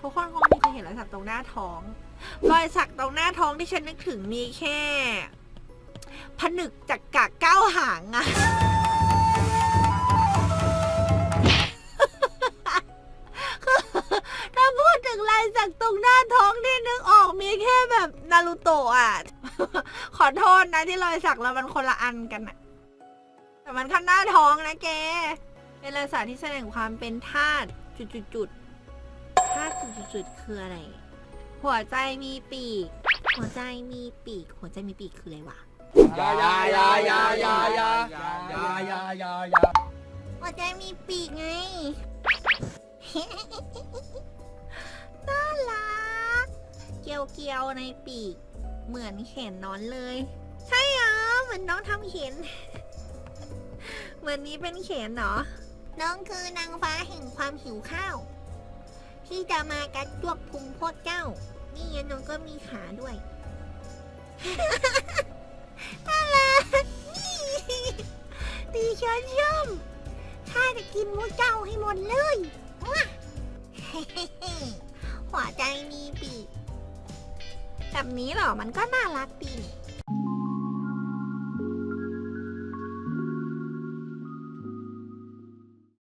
ทุกคนคงไม่เคยเห็นรอยสักตรงหน้าท้อง รอยสักตรงหน้าท้องที่ฉันนึกถึงมีแค่ ผนึกจากกากเก้าหางอะถ้าพูดถึงลายสักตรงหน้าท้องที่นึกออกมีแค่แบบนารูโตะอะขอโทษนะที่รอยสักเรามันคนละอันกันอะแต่มันข้างหน้าท้องนะแก เป็นรอยสักที่แสดงความเป็นธาตุจุดๆ จุดๆๆคืออะไร หัวใจมีปีก หัวใจมีปีก หัวใจมีปีกคืออะไรวะ ยายายายายายายายายายาหัวใจมีปีกไง น่ารัก เกียวเกียวๆในปีก เหมือนเข็นนอนเลย ใช่เหรอเหมือนน้องทำเข็น เหมือนนี้เป็นเข็นเหรอ น้องคือนางฟ้าแห่งความหิวข้าว ที่จะมากัดจวกพุงพวกเจ้า นี่ไงน้องก็มีขาด้วยน่ารักตีเชิญย่อมข้าจะกินพวกเจ้าให้หมดเลยหัวใจมีปีกแบบนี้เหรอ มันก็น่ารักดีนี่